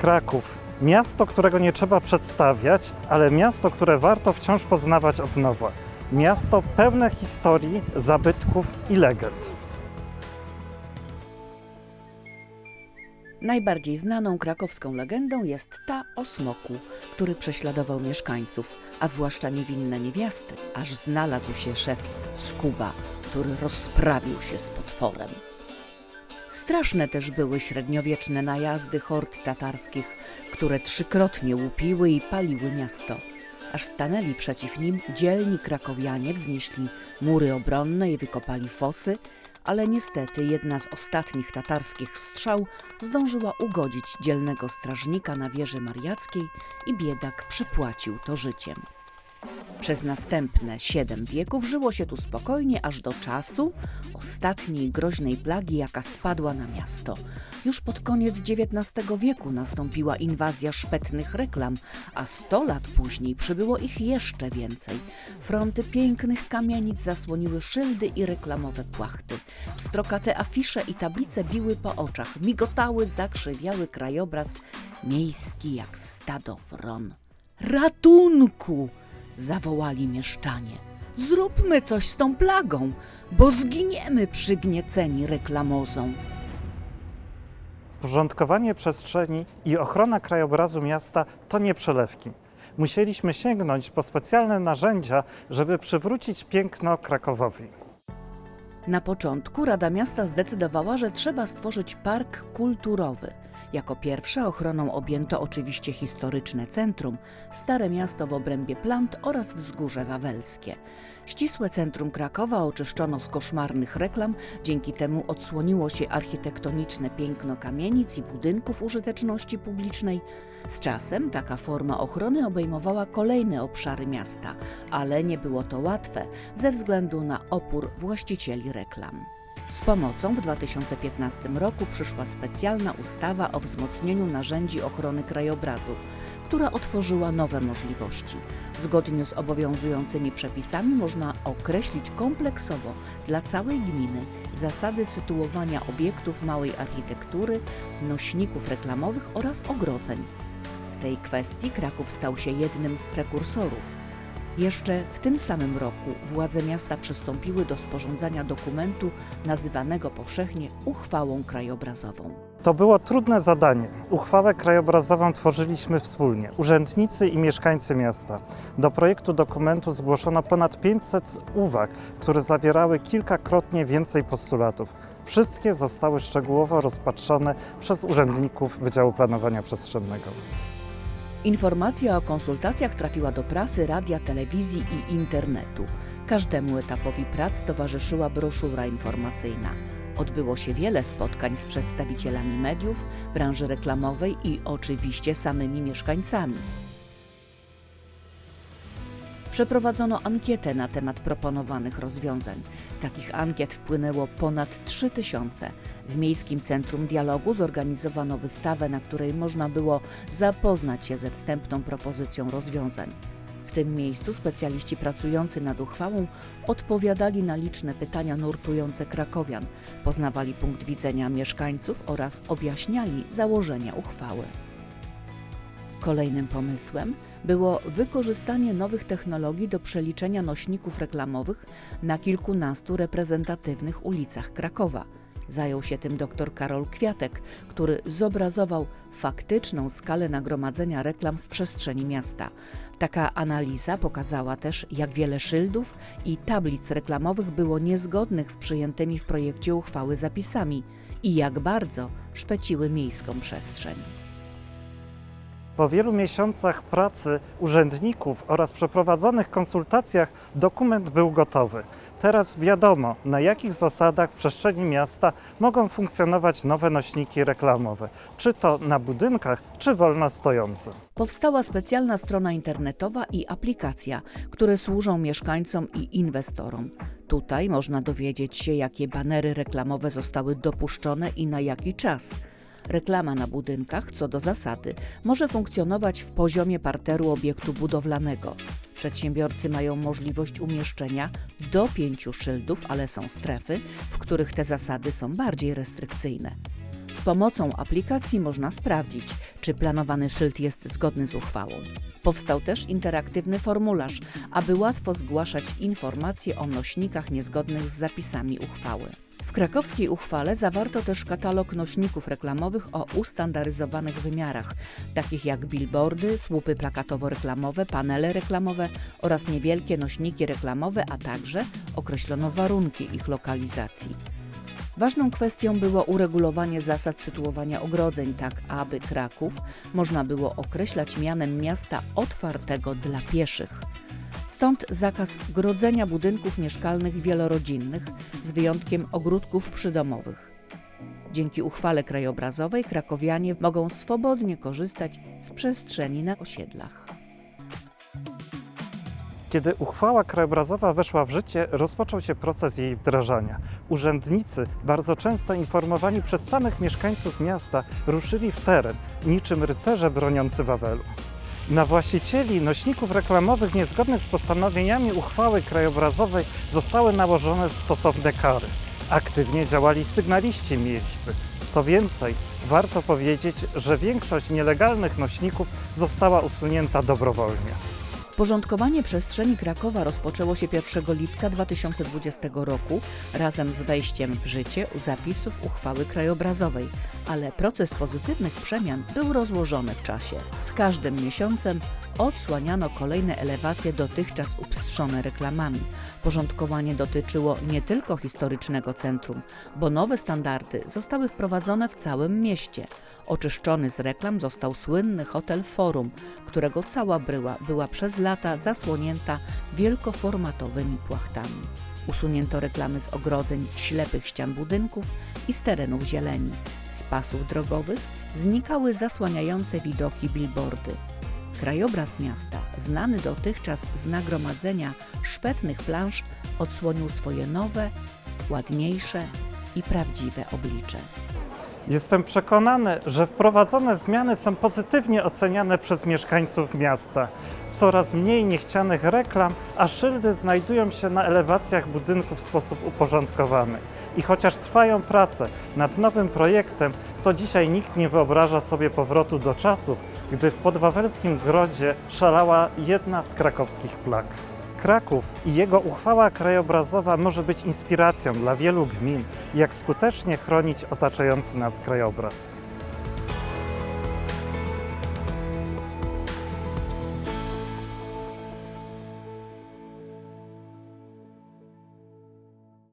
Kraków. Miasto, którego nie trzeba przedstawiać, ale miasto, które warto wciąż poznawać od nowa. Miasto pełne historii, zabytków i legend. Najbardziej znaną krakowską legendą jest ta o smoku, który prześladował mieszkańców, a zwłaszcza niewinne niewiasty, aż znalazł się szewc Skuba, który rozprawił się z potworem. Straszne też były średniowieczne najazdy hord tatarskich, które trzykrotnie łupiły i paliły miasto. Aż stanęli przeciw nim dzielni krakowianie, wznieśli mury obronne i wykopali fosy, ale niestety jedna z ostatnich tatarskich strzał zdążyła ugodzić dzielnego strażnika na wieży mariackiej i biedak przypłacił to życiem. Przez następne siedem wieków żyło się tu spokojnie aż do czasu ostatniej groźnej plagi, jaka spadła na miasto. Już pod koniec XIX wieku nastąpiła inwazja szpetnych reklam, a sto lat później przybyło ich jeszcze więcej. Fronty pięknych kamienic zasłoniły szyldy i reklamowe płachty. Pstrokate afisze i tablice biły po oczach, migotały, zakrzywiały krajobraz miejski jak stado wron. Ratunku! Zawołali mieszczanie. Zróbmy coś z tą plagą, bo zginiemy przygnieceni reklamozą. Porządkowanie przestrzeni i ochrona krajobrazu miasta to nie przelewki. Musieliśmy sięgnąć po specjalne narzędzia, żeby przywrócić piękno Krakowowi. Na początku Rada Miasta zdecydowała, że trzeba stworzyć park kulturowy. Jako pierwsze ochroną objęto oczywiście historyczne centrum, Stare Miasto w obrębie Plant oraz Wzgórze Wawelskie. Ścisłe centrum Krakowa oczyszczono z koszmarnych reklam, dzięki temu odsłoniło się architektoniczne piękno kamienic i budynków użyteczności publicznej. Z czasem taka forma ochrony obejmowała kolejne obszary miasta, ale nie było to łatwe ze względu na opór właścicieli reklam. Z pomocą w 2015 roku przyszła specjalna ustawa o wzmocnieniu narzędzi ochrony krajobrazu, która otworzyła nowe możliwości. Zgodnie z obowiązującymi przepisami można określić kompleksowo dla całej gminy zasady sytuowania obiektów małej architektury, nośników reklamowych oraz ogrodzeń. W tej kwestii Kraków stał się jednym z prekursorów. Jeszcze w tym samym roku władze miasta przystąpiły do sporządzania dokumentu nazywanego powszechnie uchwałą krajobrazową. To było trudne zadanie. Uchwałę krajobrazową tworzyliśmy wspólnie, urzędnicy i mieszkańcy miasta. Do projektu dokumentu zgłoszono ponad 500 uwag, które zawierały kilkakrotnie więcej postulatów. Wszystkie zostały szczegółowo rozpatrzone przez urzędników Wydziału Planowania Przestrzennego. Informacja o konsultacjach trafiła do prasy, radia, telewizji i internetu. Każdemu etapowi prac towarzyszyła broszura informacyjna. Odbyło się wiele spotkań z przedstawicielami mediów, branży reklamowej i oczywiście samymi mieszkańcami. Przeprowadzono ankietę na temat proponowanych rozwiązań. Takich ankiet wpłynęło ponad 3000. W Miejskim Centrum Dialogu zorganizowano wystawę, na której można było zapoznać się ze wstępną propozycją rozwiązań. W tym miejscu specjaliści pracujący nad uchwałą odpowiadali na liczne pytania nurtujące krakowian, poznawali punkt widzenia mieszkańców oraz objaśniali założenia uchwały. Kolejnym pomysłem było wykorzystanie nowych technologii do przeliczenia nośników reklamowych na kilkunastu reprezentatywnych ulicach Krakowa. Zajął się tym dr Karol Kwiatek, który zobrazował faktyczną skalę nagromadzenia reklam w przestrzeni miasta. Taka analiza pokazała też, jak wiele szyldów i tablic reklamowych było niezgodnych z przyjętymi w projekcie uchwały zapisami i jak bardzo szpeciły miejską przestrzeń. Po wielu miesiącach pracy urzędników oraz przeprowadzonych konsultacjach dokument był gotowy. Teraz wiadomo, na jakich zasadach w przestrzeni miasta mogą funkcjonować nowe nośniki reklamowe, czy to na budynkach, czy wolno stojące. Powstała specjalna strona internetowa i aplikacja, które służą mieszkańcom i inwestorom. Tutaj można dowiedzieć się, jakie banery reklamowe zostały dopuszczone i na jaki czas. Reklama na budynkach, co do zasady, może funkcjonować w poziomie parteru obiektu budowlanego. Przedsiębiorcy mają możliwość umieszczenia do pięciu szyldów, ale są strefy, w których te zasady są bardziej restrykcyjne. Z pomocą aplikacji można sprawdzić, czy planowany szyld jest zgodny z uchwałą. Powstał też interaktywny formularz, aby łatwo zgłaszać informacje o nośnikach niezgodnych z zapisami uchwały. W krakowskiej uchwale zawarto też katalog nośników reklamowych o ustandaryzowanych wymiarach, takich jak billboardy, słupy plakatowo-reklamowe, panele reklamowe oraz niewielkie nośniki reklamowe, a także określono warunki ich lokalizacji. Ważną kwestią było uregulowanie zasad sytuowania ogrodzeń, tak aby Kraków można było określać mianem miasta otwartego dla pieszych. Stąd zakaz grodzenia budynków mieszkalnych wielorodzinnych, z wyjątkiem ogródków przydomowych. Dzięki uchwale krajobrazowej krakowianie mogą swobodnie korzystać z przestrzeni na osiedlach. Kiedy uchwała krajobrazowa weszła w życie, rozpoczął się proces jej wdrażania. Urzędnicy, bardzo często informowani przez samych mieszkańców miasta, ruszyli w teren, niczym rycerze broniący Wawelu. Na właścicieli nośników reklamowych niezgodnych z postanowieniami uchwały krajobrazowej zostały nałożone stosowne kary. Aktywnie działali sygnaliści miejscy. Co więcej, warto powiedzieć, że większość nielegalnych nośników została usunięta dobrowolnie. Porządkowanie przestrzeni Krakowa rozpoczęło się 1 lipca 2020 roku razem z wejściem w życie zapisów uchwały krajobrazowej, ale proces pozytywnych przemian był rozłożony w czasie. Z każdym miesiącem odsłaniano kolejne elewacje dotychczas upstrzone reklamami. Porządkowanie dotyczyło nie tylko historycznego centrum, bo nowe standardy zostały wprowadzone w całym mieście. Oczyszczony z reklam został słynny hotel Forum, którego cała bryła była przez lata zasłonięta wielkoformatowymi płachtami. Usunięto reklamy z ogrodzeń ślepych ścian budynków i z terenów zieleni. Z pasów drogowych znikały zasłaniające widoki billboardy. Krajobraz miasta, znany dotychczas z nagromadzenia szpetnych plansz, odsłonił swoje nowe, ładniejsze i prawdziwe oblicze. Jestem przekonany, że wprowadzone zmiany są pozytywnie oceniane przez mieszkańców miasta. Coraz mniej niechcianych reklam, a szyldy znajdują się na elewacjach budynków w sposób uporządkowany. I chociaż trwają prace nad nowym projektem, to dzisiaj nikt nie wyobraża sobie powrotu do czasów, gdy w podwawelskim grodzie szalała jedna z krakowskich plag. Kraków i jego uchwała krajobrazowa może być inspiracją dla wielu gmin, jak skutecznie chronić otaczający nas krajobraz.